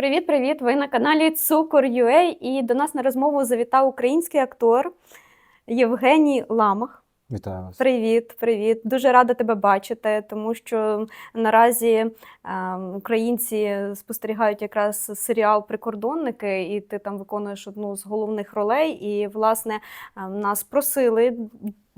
Привіт, привіт! Ви на каналі Цукор.ua і до нас на розмову завітав український актор Євгеній Ламах. Вітаю вас. Привіт, привіт! Дуже рада тебе бачити, тому що наразі е, українці спостерігають якраз серіал Прикордонники, і ти там виконуєш одну з головних ролей. І, власне, е, нас просили.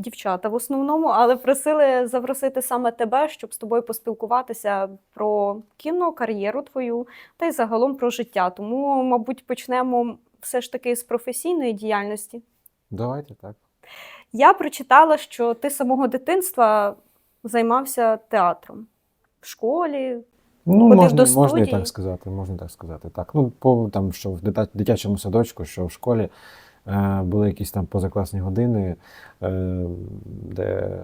Дівчата в основному, але просили запросити саме тебе, щоб з тобою поспілкуватися про кіно, кар'єру твою та й загалом про життя. Тому, мабуть, почнемо все ж таки з професійної діяльності. Давайте так. Я прочитала, що ти з самого дитинства займався театром в школі. Ну, Ходив можна, до можна і так сказати, можна так сказати. Так. Ну, по там, що в дитячому садочку, що в школі були якісь там позакласні години, е, де,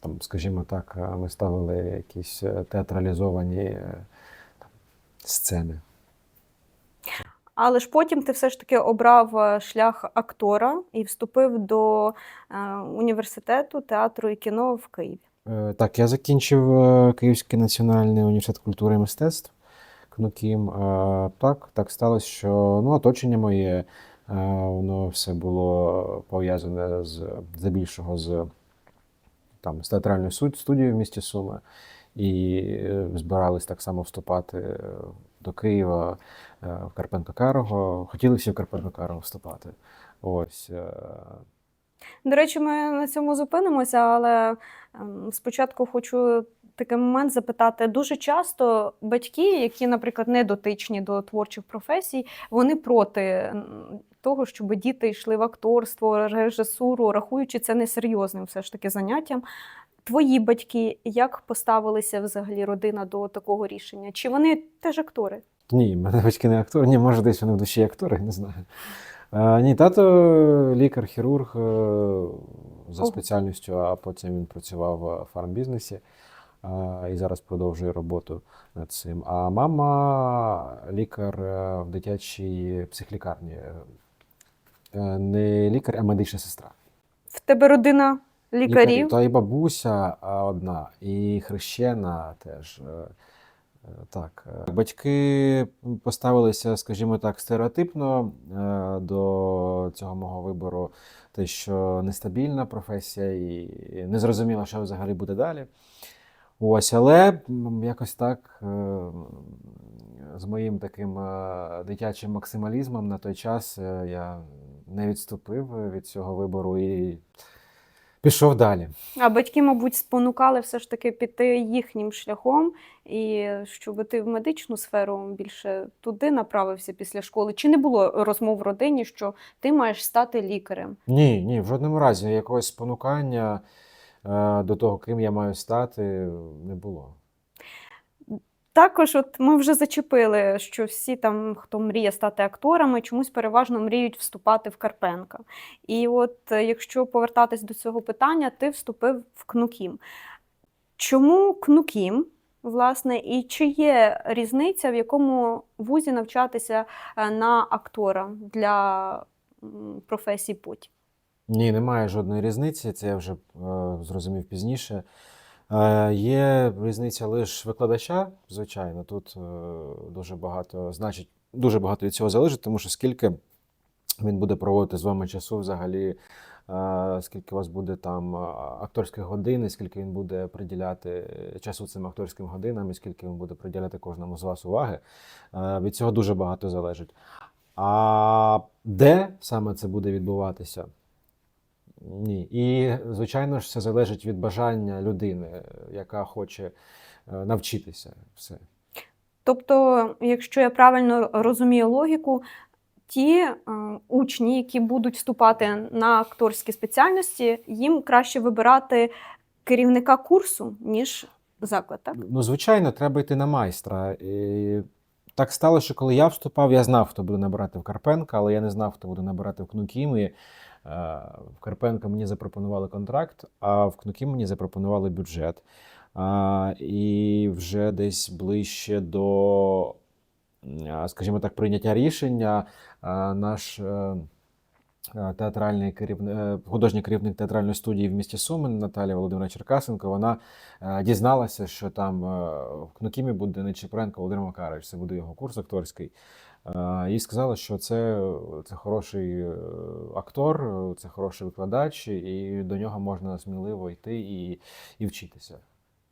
там, скажімо так, е, ми ставили якісь е, театралізовані е, там, сцени. Але ж потім ти все ж таки обрав е, шлях актора і вступив до е, університету театру і кіно в Києві. Е, Так, я закінчив е, Київський національний університет культури і мистецтв КНУКІМ. Е, Так, так сталося, що ну, оточення моє, е, воно все було пов'язане з здебільшого з, там, з театральною студією в місті Суми. І е, збирались так само вступати е, до Києва е, в Карпенко Карого. Хотіли всі в Карпенко Карого вступати. Ось. До речі, ми на цьому зупинимося, але ем, спочатку хочу такий момент запитати. Дуже часто батьки, які, наприклад, не дотичні до творчих професій, вони проти того, щоб діти йшли в акторство, режисуру, рахуючи це несерйозним все ж таки заняттям. Твої батьки як поставилися взагалі родина до такого рішення? Чи вони теж актори? Ні, мене батьки не актори. Ні, може, десь вони в душі актори, не знаю. Е, ні, тато лікар-хірург е, за спеціальністю, а потім він працював в фармбізнесі і зараз продовжує роботу над цим. А мама лікар е, в дитячій психлікарні. Е, Не лікар, а медична сестра. В тебе родина лікарів? Та і бабуся одна, і хрещена теж. Е, е, Так, е, батьки поставилися, скажімо так, стереотипно е, до цього мого вибору, те, що нестабільна професія, і не зрозуміло, що взагалі буде далі. Ось, але якось так е, з моїм таким е, дитячим максималізмом на той час е, я не відступив від цього вибору і пішов далі. А батьки, мабуть, спонукали все ж таки піти їхнім шляхом, і щоб ти в медичну сферу більше туди направився після школи. Чи не було розмов в родині, що ти маєш стати лікарем? Ні, ні, в жодному разі якогось спонукання до того, ким я маю стати, не було. Також, от ми вже зачепили, що всі там, хто мріє стати акторами, чомусь переважно мріють вступати в Карпенка. І от е, якщо повертатись до цього питання, ти вступив в КНУКІМ. Чому КНУКІМ, власне, і чи є різниця, в якому вузі навчатися е, на актора для професії потім? Ні, немає жодної різниці, це я вже е, зрозумів пізніше. Е, є різниця лише викладача, звичайно. Тут е, дуже багато, значить, дуже багато від цього залежить, тому що скільки він буде проводити з вами часу взагалі, е, скільки у вас буде там е, акторських годин, скільки він буде приділяти часу цим акторським годинам, і скільки він буде приділяти кожному з вас уваги. Е, від цього дуже багато залежить. А де саме це буде відбуватися? Ні. І, звичайно ж, це залежить від бажання людини, яка хоче е, навчитися все. Тобто, якщо я правильно розумію логіку, ті е, учні, які будуть вступати на акторські спеціальності, їм краще вибирати керівника курсу, ніж заклад, так? Ну, звичайно, треба йти на майстра. І так стало, що коли я вступав, я знав, хто буде набирати в Карпенка, але я не знав, хто буде набирати в Кнукім. Е, в Карпенка мені запропонували контракт, а в Кнукі мені запропонували бюджет. І вже десь ближче до, скажімо так, прийняття рішення наш е, е, театральний керівник, художній керівник театральної студії в місті Сумен Наталія Володимира Черкасенко. Вона е, дізналася, що там е, в Кнукімі буде Нечипренко Володимир Макарович, це буде його курс акторський. Е, Їй сказала, що це, це хороший е, актор, е, це хороший викладач, і до нього можна сміливо йти і, і вчитися.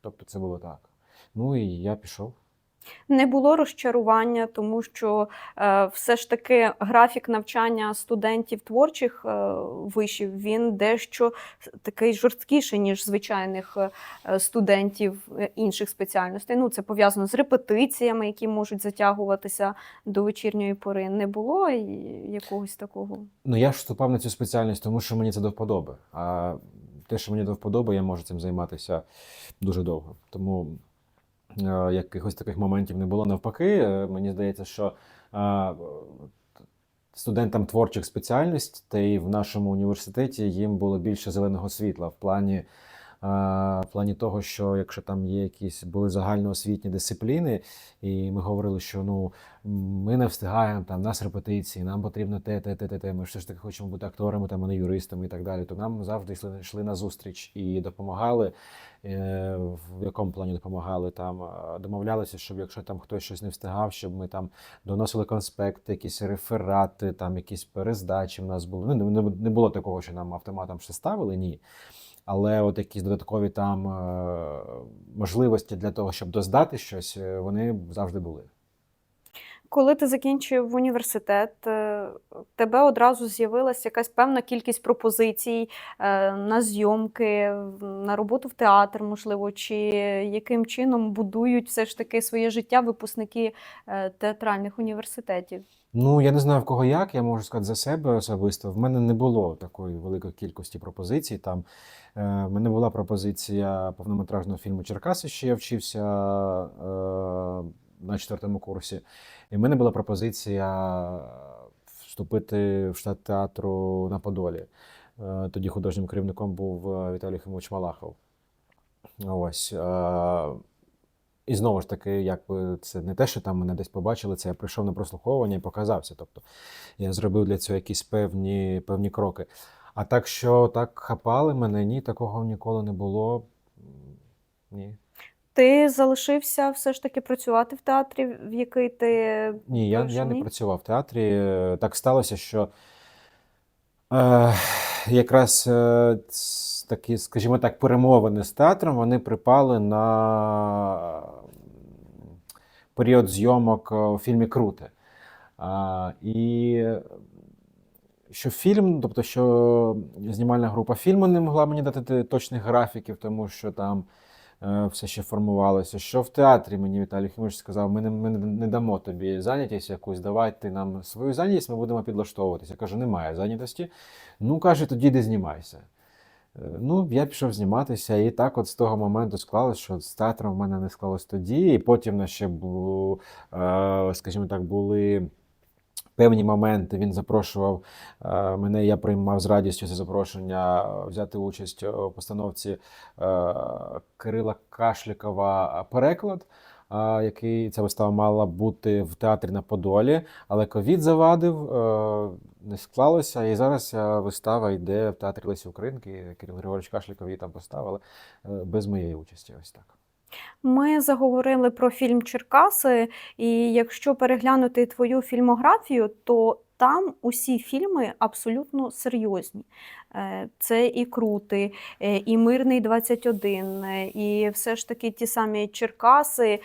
Тобто це було так. Ну і я пішов. Не було розчарування, тому що е, все ж таки графік навчання студентів творчих е, вишів він дещо такий жорсткіший, ніж звичайних е, студентів інших спеціальностей. Ну, це пов'язано з репетиціями, які можуть затягуватися до вечірньої пори. Не було якогось такого. Ну, я ж вступав на цю спеціальність, тому що мені це до вподоби. А те, що мені до вподоби, я можу цим займатися дуже довго. Тому якихось таких моментів не було. Навпаки, е, мені здається, що е, студентам творчих спеціальностей в нашому університеті їм було більше зеленого світла в плані. В плані того, що якщо там є якісь були загальноосвітні дисципліни, і ми говорили, що ну ми не встигаємо, там нас репетиції, нам потрібно те, те, те, те, те. Ми все ж таки хочемо бути акторами, там, а не юристами і так далі. То нам завжди йшли, йшли на зустріч і допомагали. Е, В якому плані допомагали там, домовлялися, щоб якщо там хтось щось не встигав, щоб ми там доносили конспекти, якісь реферати, там якісь перездачі в нас були. Ну, не, було такого, що нам автоматом все ставили, ні. Але от якісь додаткові там е, можливості для того, щоб доздати щось, е, вони завжди були. Коли ти закінчив університет, е, тебе одразу з'явилася якась певна кількість пропозицій е, на зйомки, на роботу в театр, можливо, чи яким чином будують все ж таки своє життя випускники е, театральних університетів? Ну, я не знаю в кого як, я можу сказати за себе особисто. В мене не було такої великої кількості пропозицій. Там в мене була пропозиція повнометражного фільму Черкаси, що я вчився на четвертому курсі. І в мене була пропозиція вступити в штат театру на Подолі. Е, тоді художнім керівником був е, Віталій Химович Малахов. Ось. Е, і знову ж таки, якби це не те, що там мене десь побачили, це я прийшов на прослуховування і показався. Тобто я зробив для цього якісь певні, певні кроки. А так, що так хапали мене, ні, такого ніколи не було. Ні. Ти залишився все ж таки працювати в театрі, в який ти Ні, я, я не працював в театрі. Е, Так сталося, що е, якраз е, такі, скажімо так, перемовини з театром вони припали на період зйомок е, у фільмі Круте. А, і що фільм, тобто, що знімальна група фільму не могла мені дати точних графіків, тому що там все ще формувалося. Що в театрі мені Віталій Хімович сказав, ми не, ми не- дамо тобі зайнятість якусь, давай ти нам свою зайнятість, ми будемо підлаштовуватися. Я кажу, немає зайнятості. Ну, каже, тоді де знімайся. Е, Ну, я пішов зніматися, і так от з того моменту склалось, що з театром в мене не склалось тоді, і потім ще бу, е, скажімо так, були певні моменти. Він запрошував е, мене, я приймав з радістю це запрошення е, взяти участь у постановці е, Кирила Кашлікова переклад. е, Який ця вистава мала бути в театрі на Подолі, але ковід завадив, е, не склалося. І зараз вистава йде в театрі Лесі Українки. Кирил Григорович Кашліков її там поставили е, без моєї участі. Ось так. Ми заговорили про фільм Черкаси, і якщо переглянути твою фільмографію, то там усі фільми абсолютно серйозні. Е, Це і Крути, е, і Мирний 21, е, і все ж таки ті самі Черкаси,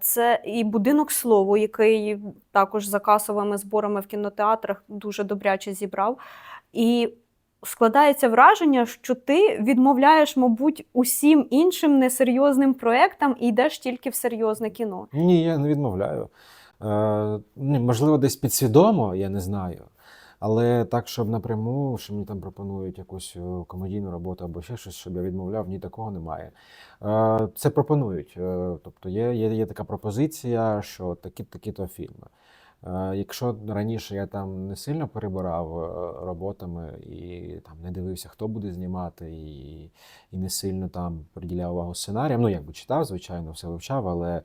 це і будинок слову, який також за касовими зборами в кінотеатрах дуже добряче зібрав. І складається враження, що ти відмовляєш, мабуть, усім іншим несерйозним проектам і йдеш тільки в серйозне кіно. Ні, я не відмовляю. Е, можливо, десь підсвідомо, я не знаю. Але так, щоб напряму, що мені там пропонують якусь е, комедійну роботу або ще щось, щоб я відмовляв, ні, такого немає. Е, Це пропонують. Е, Тобто є, є, є така пропозиція, що такі такі-то фільми. Е, Якщо раніше я там не сильно перебирав е, роботами і там не дивився, хто буде знімати, і, і не сильно там приділяв увагу сценаріям, ну якби читав, звичайно, все вивчав, але е,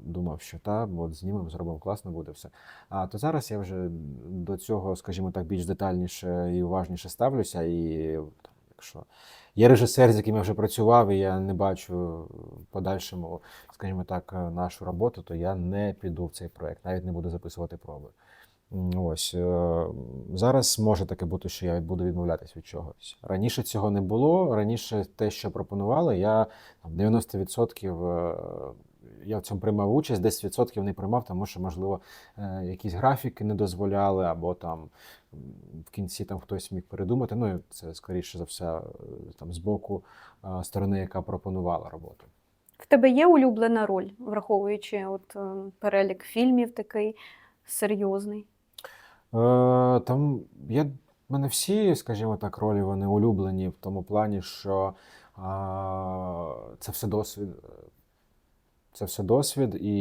думав, що та, от знімемо, зробимо класно буде все. А то зараз я вже до цього, скажімо так, більш детальніше і уважніше ставлюся. І там, якщо є режисер, з яким я вже працював, і я не бачу подальшому, скажімо так, е, нашу роботу, то я не піду в цей проект, навіть не буду записувати проби. Ось е, зараз може таке бути, що я буду відмовлятися від чогось. Раніше цього не було. Раніше те, що пропонували, я 90% е, я в цьому приймав участь, 10% не приймав, тому що, можливо, е, якісь графіки не дозволяли, або там в кінці там хтось міг передумати. Ну, це скоріше за все е, там з боку е, сторони, яка пропонувала роботу. В тебе є улюблена роль, враховуючи от, перелік фільмів такий серйозний? Е, там є в мене всі, скажімо так, ролі вони улюблені в тому плані, що а, це все досвід. Це все досвід і,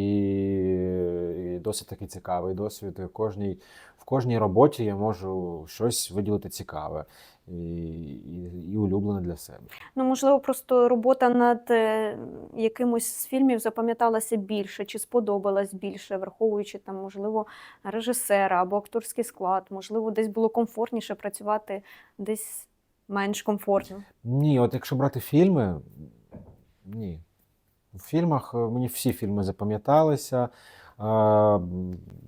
і досить такий цікавий досвід. В кожній, в кожній роботі я можу щось виділити цікаве і, і, і улюблене для себе. Ну, можливо, просто робота над е, якимось з фільмів запам'яталася більше чи сподобалась більше, враховуючи там, можливо, режисера або акторський склад, можливо, десь було комфортніше працювати, десь менш комфортно. Ні, от якщо брати фільми, ні. В фільмах е, мені всі фільми запам'яталися. Е,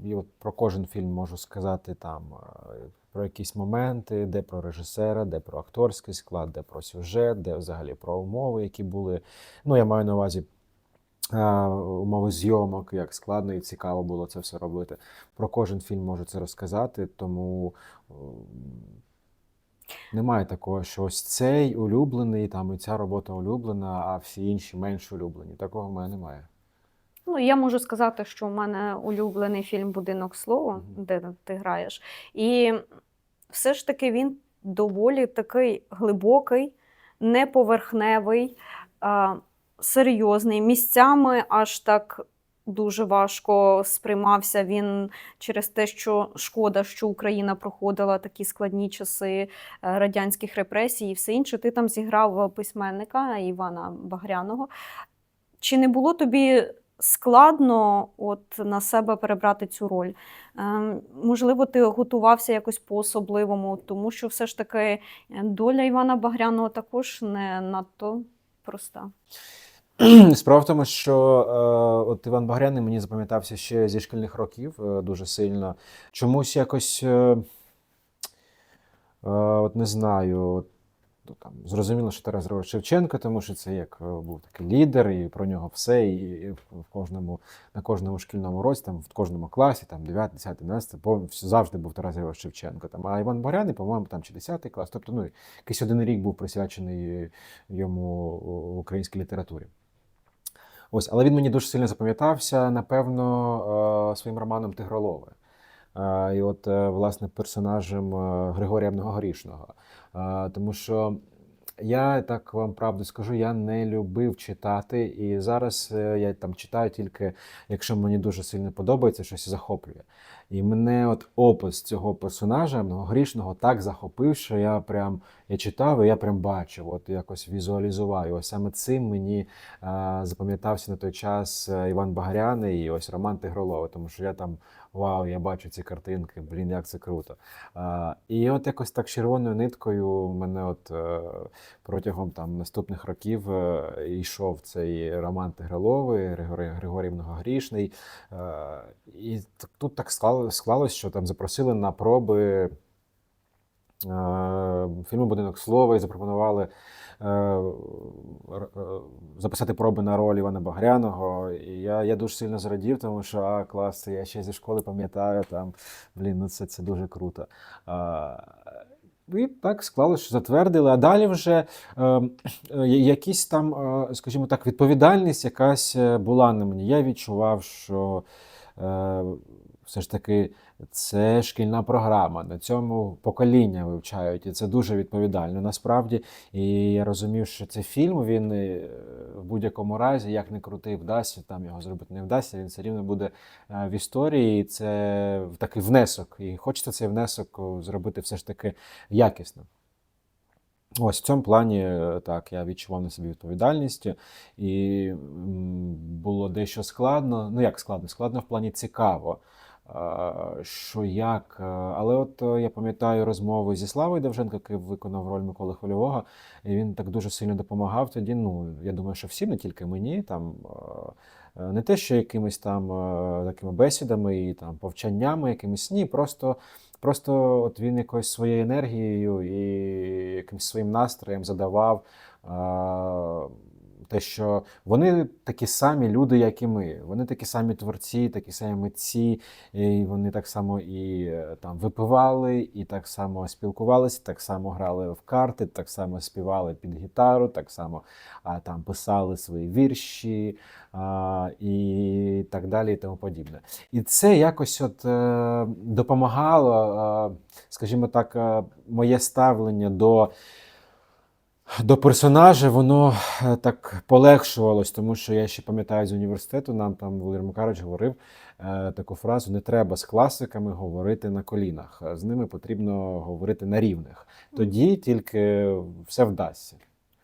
І от про кожен фільм можу сказати там е, про якісь моменти, де про режисера, де про акторський склад, де про сюжет, де взагалі про умови, які були. Ну, я маю на увазі умови зйомок, як складно і цікаво було це все робити. Про кожен фільм можу це розказати, тому немає такого, що ось цей улюблений, там і ця робота улюблена, а всі інші менш улюблені. Такого в мене немає. Ну, я можу сказати, що у мене улюблений фільм Будинок слова, Мгм. де ти граєш. І все ж таки він доволі такий глибокий, неповерхневий, серйозний. Місцями аж так дуже важко сприймався він через те, що шкода, що Україна проходила такі складні часи е, радянських репресій і все інше. Ти там зіграв письменника Івана Багряного. Чи не було тобі складно от на себе перебрати цю роль? Ем, можливо, ти готувався якось по-особливому, тому що все ж таки доля Івана Багряного також не надто проста. Справа в тому, що е, от Іван Багряний мені запам'ятався ще зі шкільних років е, дуже сильно. Чомусь якось, е, от не знаю, ну, там, зрозуміло, що Тарас Григорович Шевченко, тому що це як був такий лідер, і про нього все, і, і в кожному, на кожному шкільному році, там, в кожному класі, там 9, 10, 11, по- завжди був Тарас Григорович Шевченко. Там, а Іван Багряний, по-моєму, там чи 10 клас. Тобто, ну, якийсь один рік був присвячений йому українській літературі. Ось, але він мені дуже сильно запам'ятався, напевно, е, своїм романом Тигролове. І от, е, власне, персонажем е, Григорія Многогорішного. Тому що я так вам правду скажу, я не любив читати, і зараз я там читаю тільки, якщо мені дуже сильно подобається, щось захоплює. І мене от опис цього персонажа многогрішного так захопив, що я прям я читав, і я прям бачив, от якось візуалізував. Ось саме цим мені е, запам'ятався на той час е, Іван Багряний і ось Роман Тигроловий, тому що я там вау, я бачу ці картинки, блін, як це круто. А, і от якось так червоною ниткою мене от е, протягом там наступних років е, йшов цей Роман Тигроловий, Григорій, Григорій Многогрішний. Е, і тут так склало- склалось, що там запросили на проби е, фільму Будинок слова і запропонували е, е, записати проби на роль Івана Багряного. І я, я дуже сильно зрадів, тому що а, клас, я ще зі школи пам'ятаю, там, блін, ну це, це дуже круто. І так склалося, що затвердили. А далі вже е, якісь там, скажімо так, відповідальність якась була на мені. Я відчував, що е, все ж таки це шкільна програма. На цьому покоління вивчають, і це дуже відповідально насправді. І я розумів, що цей фільм він е, в будь-якому разі, як не крутий, вдасться, там його зробити не вдасться, він все рівно буде е, в історії. і Це такий внесок. І хочеться цей внесок зробити все ж таки якісно. Ось в цьому плані е, так, я відчував на собі відповідальність, і було дещо складно. Ну, як складно? Складно в плані цікаво. Що як. е, Але от е, я пам'ятаю розмови зі Славою Довженко, який виконав роль Миколи Хвильового, і він так дуже сильно допомагав тоді. Ну, я думаю, що всім, не тільки мені, там. е, Не те, що якимись там такими бесідами і там повчаннями, якимись ні, просто Просто от він якоюсь своєю енергією і якимось своїм настроєм задавав те, що вони такі самі люди, як і ми. Вони такі самі творці, такі самі митці, і вони так само і е, там випивали, і так само спілкувалися, так само грали в карти, так само співали під гітару, так само а, там писали свої вірші а, і так далі, і тому подібне. І це якось от е, допомагало, е, скажімо так, моє ставлення до, до персонажа, воно е, так полегшувалось, тому що я ще пам'ятаю з університету, нам там Володимир Макарович говорив е, таку фразу: не треба з класиками говорити на колінах, з ними потрібно говорити на рівних. Тоді тільки все вдасться.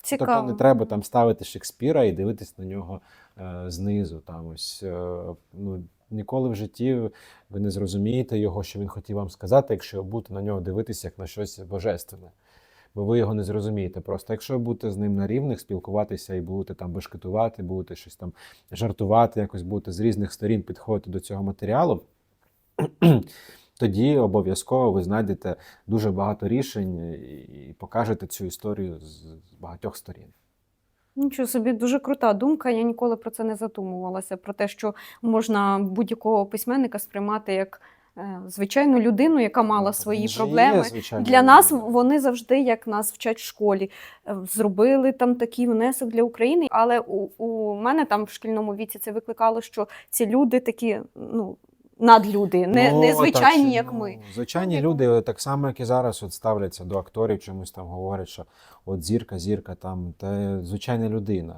Цікаво. Тобто не треба там ставити Шекспіра і дивитись на нього е, знизу. Там ось е, ну, ніколи в житті ви не зрозумієте його, що він хотів вам сказати, якщо будете на нього дивитися як на щось божественне. Бо ви його не зрозумієте. Просто якщо ви будете з ним на рівних спілкуватися і будете там бешкетувати, будете щось там жартувати, якось будете з різних сторін підходити до цього матеріалу, тоді обов'язково ви знайдете дуже багато рішень і покажете цю історію з багатьох сторін. Нічого собі дуже крута думка. Я ніколи про це не задумувалася. Про те, що можна будь-якого письменника сприймати як звичайну людину, яка мала свої же є проблеми. Для нас вони завжди, як нас вчать в школі, е, зробили там такий внесок для України. Але у, у мене там в шкільному віці це викликало, що ці люди такі, ну. Надлюди, не, Ну, не звичайні, чи, як ну, ми. Звичайні люди, так само, як і зараз, от ставляться до акторів, чомусь там говорять, що от зірка, зірка, там, та звичайна людина.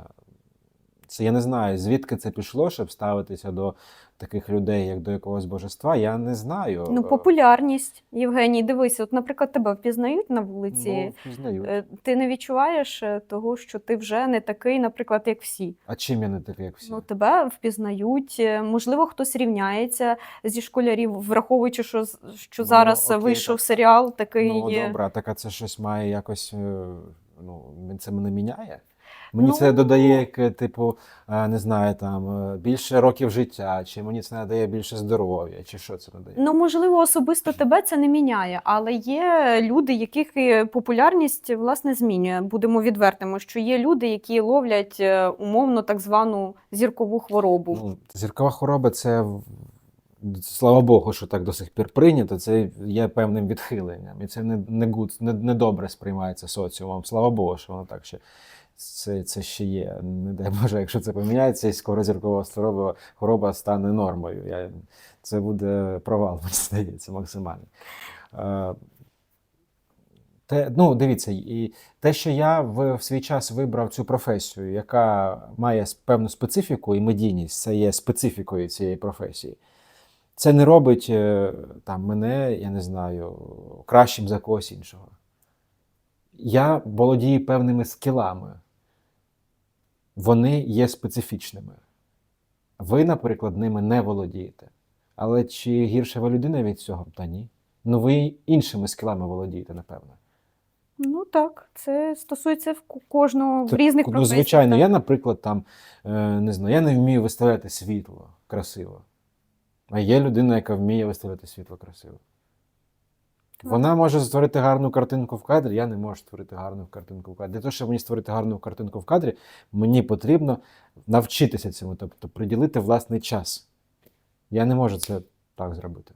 Це я не знаю, звідки це пішло, щоб ставитися до таких людей, як до якогось божества. Я не знаю. Ну, популярність, Євгеній, дивись, от, наприклад, тебе впізнають на вулиці. Ну, впізнають. Е, Ти не відчуваєш е, того, що ти вже не такий, наприклад, як всі. А чим я не такий, як всі? Ну, тебе впізнають. е, Можливо, хтось рівняється зі школярів, враховуючи, що, що Ну, зараз окей, вийшов так. серіал такий. Ну, е, добре, так а це щось має якось. е, Ну, це мене міняє. Мені Ну, це додає, як, е, типу, е, не знаю, там е, більше років життя, чи мені це надає більше здоров'я, чи що це надає? Ну, можливо, особисто тебе це не міняє, але є люди, яких популярність власне змінює. Будемо відвертими, що є люди, які ловлять умовно так звану зіркову хворобу. Ну, зіркова хвороба це слава Богу, що так до сих пір прийнято. Це є певним відхиленням. І це не, не, гуд, не, не добре сприймається соціумом. Слава Богу, що воно так ще. Це, це ще є. Не дай Боже, якщо це поміняється, і скоро зіркова хвороба, хвороба стане нормою. Я, це буде провал, мені здається, максимальний. Е, те, ну, дивіться, і те, що я в, в свій час вибрав цю професію, яка має певну специфіку і медійність, це є специфікою цієї професії. Це не робить е, там, мене, я не знаю, кращим за когось іншого. Я володію певними скілами. Вони є специфічними. Ви, наприклад, ними не володієте. Але чи гірша ви людина від цього? Та ні. Ну, ви іншими скілами володієте, напевно. Ну так, це стосується кожного в різних ну, професіях. звичайно, так. я, наприклад, там е, не знаю, я не вмію виставляти світло красиво. А є людина, яка вміє виставляти світло красиво. Так. Вона може створити гарну картинку в кадрі, я не можу створити гарну картинку в кадрі. Для того, щоб мені створити гарну картинку в кадрі, мені потрібно навчитися цьому, тобто приділити власний час. Я не можу це так зробити.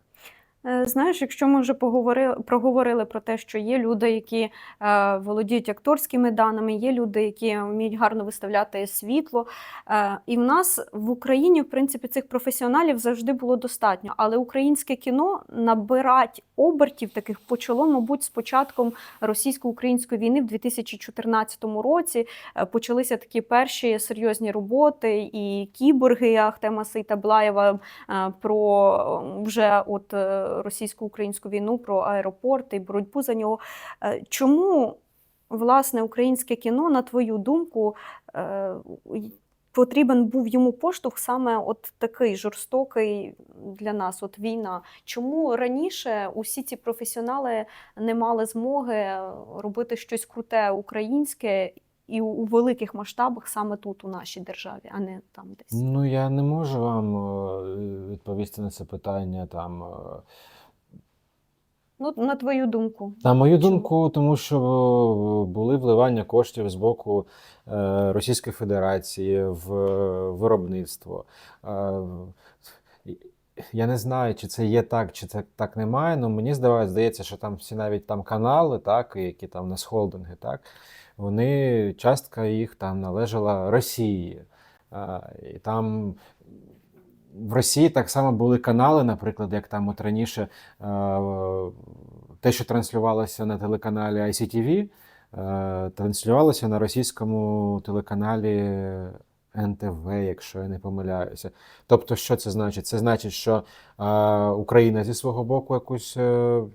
Е, Знаєш, якщо ми вже поговорили, проговорили про те, що є люди, які е, володіють акторськими даними, є люди, які вміють гарно виставляти світло. Е, і в нас в Україні, в принципі, цих професіоналів завжди було достатньо. Але українське кіно набирати обертів таких почало, мабуть, з початком російсько-української війни в 2014 році. Е, Почалися такі перші серйозні роботи, і кіборги Ахтема Сейтаблаєва е, про вже от е, російсько-українську війну, про аеропорти і боротьбу за нього. Чому власне українське кіно, на твою думку, потрібен був йому поштовх саме от такий жорстокий для нас, от війна? Чому раніше усі ці професіонали не мали змоги е, робити щось круте українське і у- великих масштабах саме тут, у нашій державі, а не там десь? Ну, я не можу вам е, відповісти на це питання там. Ну, на твою думку. На мою Чому? думку, тому що е, були вливання коштів з боку е, Російської Федерації в е, виробництво. Я не знаю, чи це є так, чи це так немає. але мені здавається, здається, що там всі навіть там канали, так, які там у нас холдинги, так, вони частка їх там належала Росії. І там в Росії так само були канали, наприклад, як там от раніше е, те, що транслювалося на телеканалі ICTV, е, транслювалося на російському телеканалі НТВ, якщо я не помиляюся. Тобто, що це значить? Це значить, що е, Україна зі свого боку якусь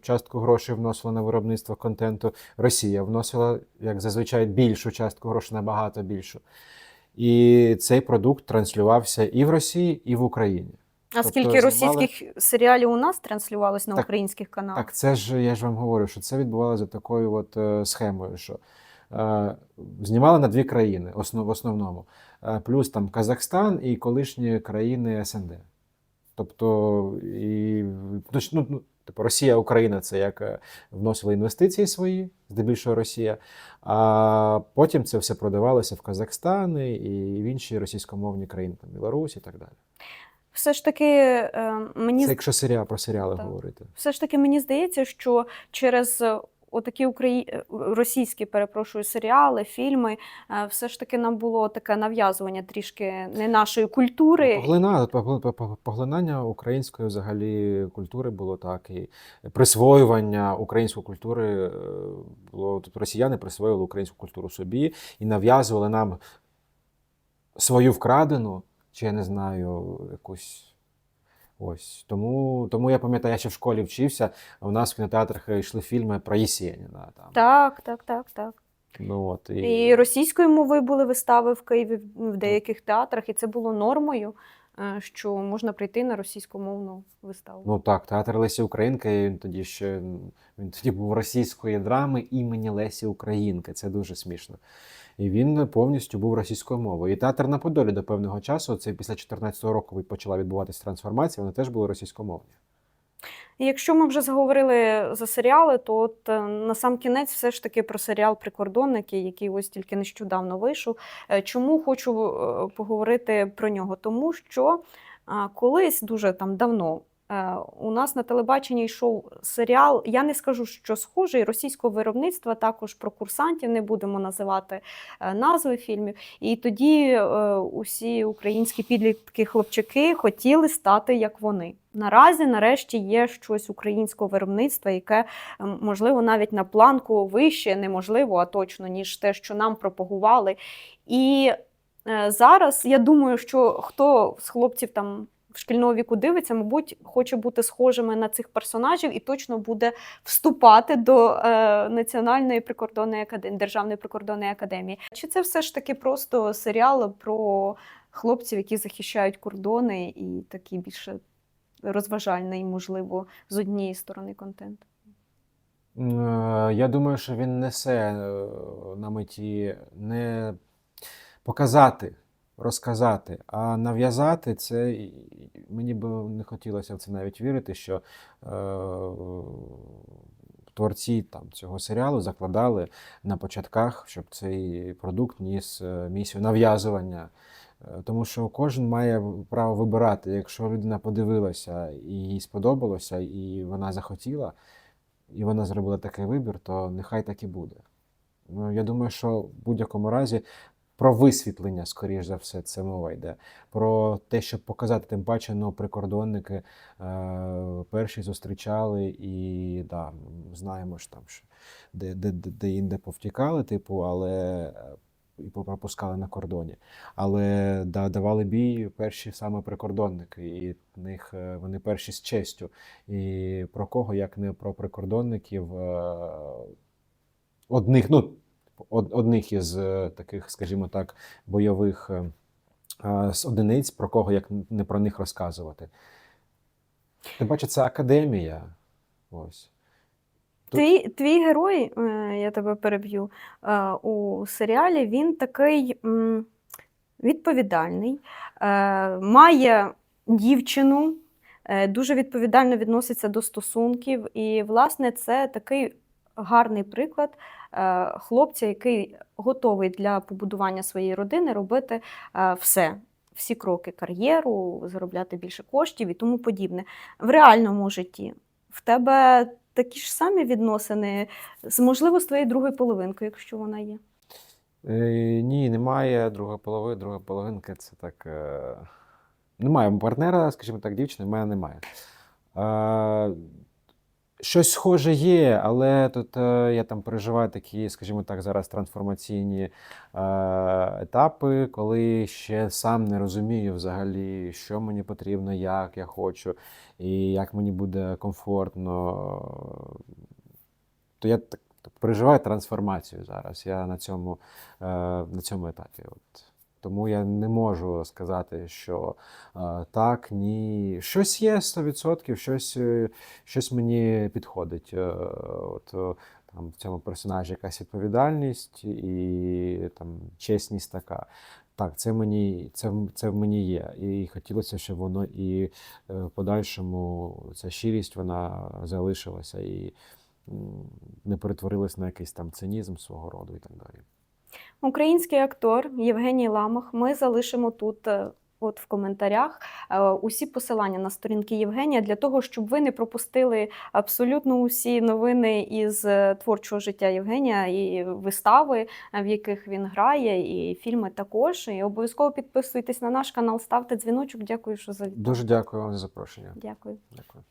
частку грошей вносила на виробництво контенту, Росія вносила, як зазвичай, більшу частку грошей, набагато більшу. І цей продукт транслювався і в Росії, і в Україні. А Тобто скільки російських серіалів у нас транслювалось на Так, українських каналах? Так, це ж я ж вам говорю, що це відбувалося за такою от е, схемою, що е, знімали на дві країни основ, в основному, е, плюс там Казахстан і колишні країни СНД. Тобто, і, ну, ну, типу, Росія, Україна це як е, вносили інвестиції свої, здебільшого Росія, а потім це все продавалося в Казахстан і в інші російськомовні країни, там Білорусь і так далі. Все ж таки, е, мені Це якщо серіал про серіали Так. говорити. все ж таки мені здається, що через отакі украї... е, російські, перепрошую, серіали, фільми, е, все ж таки нам було таке нав'язування трішки не нашої культури. Поглина, поглинання української взагалі культури було так, і присвоювання української культури е, було. Тобто росіяни присвоювали українську культуру собі і нав'язували нам свою вкрадену, чи я не знаю, якусь. Ось. Тому, тому я пам'ятаю, я ще в школі вчився, а у нас в кінотеатрах йшли фільми про Єсєніна. Там. Так, так, так, так. Ну, от, І російською мовою були вистави в Києві в в деяких театрах, і це було нормою, е, що можна прийти на російськомовну виставу. Ну так, театр Лесі Українки, він тоді ще він тоді був російської драми імені Лесі Українки. Це дуже смішно. І він повністю був російською мовою. І театр на Подолі до певного часу, це після 14-го року почала відбуватися трансформація, вони теж були російськомовні. Якщо ми вже заговорили за серіали, то от е, на сам кінець все ж таки про серіал Прикордонники, який ось тільки нещодавно вийшов. Е, Чому хочу е, поговорити про нього? Тому що колись дуже там давно. Е, У нас на телебаченні йшов серіал. Я не скажу, що схожий російського виробництва, також про курсантів, не будемо називати е, назви фільмів. І тоді е, усі українські підлітки, хлопчаки хотіли стати як вони. Наразі, нарешті, є щось українського виробництва, яке можливо навіть на планку вище, неможливо, а точно, ніж те, що нам пропагували. І зараз я думаю, що хто з хлопців там. Шкільного віку дивиться, мабуть, хоче бути схожими на цих персонажів і точно буде вступати до е, Національної прикордонної академії, Державної прикордонної академії. Чи це все ж таки просто серіал про хлопців, які захищають кордони, і такий більше розважальний, можливо, з однієї сторони контент? Е, Я думаю, що він несе е, на меті не показати, розказати, а нав'язати це. Мені б не хотілося в це навіть вірити, що е, творці там, цього серіалу закладали на початках, щоб цей продукт ніс е, місію нав'язування. Е, Тому що кожен має право вибирати. Якщо людина подивилася і їй сподобалося, і вона захотіла, і вона зробила такий вибір, то нехай так і буде. Ну, я думаю, що в будь-якому разі про висвітлення, скоріш за все, це мова йде. Про те, щоб показати, тим паче, ну, прикордонники е, перші зустрічали і да, знаємо ж там, що де, де, де, де інде повтікали, типу, але е, і пропускали на кордоні. Але да, давали бій перші саме прикордонники, і них е, вони перші з честю. І про кого, як не про прикордонників, е, одних, ну, одних із е, таких, скажімо так, бойових е, е, одиниць, про кого як не про них розказувати. Тим паче, це академія. Ось. Тут- Твій, твій герой, я тебе переб'ю, у серіалі він такий відповідальний, має дівчину, дуже відповідально відноситься до стосунків. І, власне, це такий гарний приклад е, хлопця, який готовий для побудування своєї родини робити е, все. Всі кроки кар'єру, заробляти більше коштів і тому подібне. В реальному житті в тебе такі ж самі відносини, можливо, з твоєю другою половинкою, якщо вона є. Е, ні, немає другої половини. Друга половинка це так. Е... Немає партнера, скажімо так, дівчини, в мене немає. Е... Щось схоже є, але тут е, я там переживаю такі, скажімо так, зараз трансформаційні е, етапи, коли ще сам не розумію взагалі, що мені потрібно, як я хочу, і як мені буде комфортно. То я так переживаю трансформацію зараз. Я на цьому, е, на цьому етапі. От. Тому я не можу сказати, що е, так, ні. Щось є 100%, щось, е, щось мені підходить. Е, От, е, там, в цьому персонажі якась відповідальність і там, чесність така. Так, це мені, це, це в мені є. І хотілося, щоб воно і е, в подальшому ця щирість вона залишилася і не перетворилась на якийсь там цинізм свого роду і так далі. Український актор Євгеній Ламах. Ми залишимо тут. е, От в коментарях е, усі посилання на сторінки Євгенія для того, щоб ви не пропустили абсолютно усі новини із е, творчого життя Євгенія і вистави, в яких він грає, і фільми також. І обов'язково підписуйтесь на наш канал, ставте дзвіночок. Дякую, що завітали. Дуже дякую вам за запрошення. Дякую. Дякую.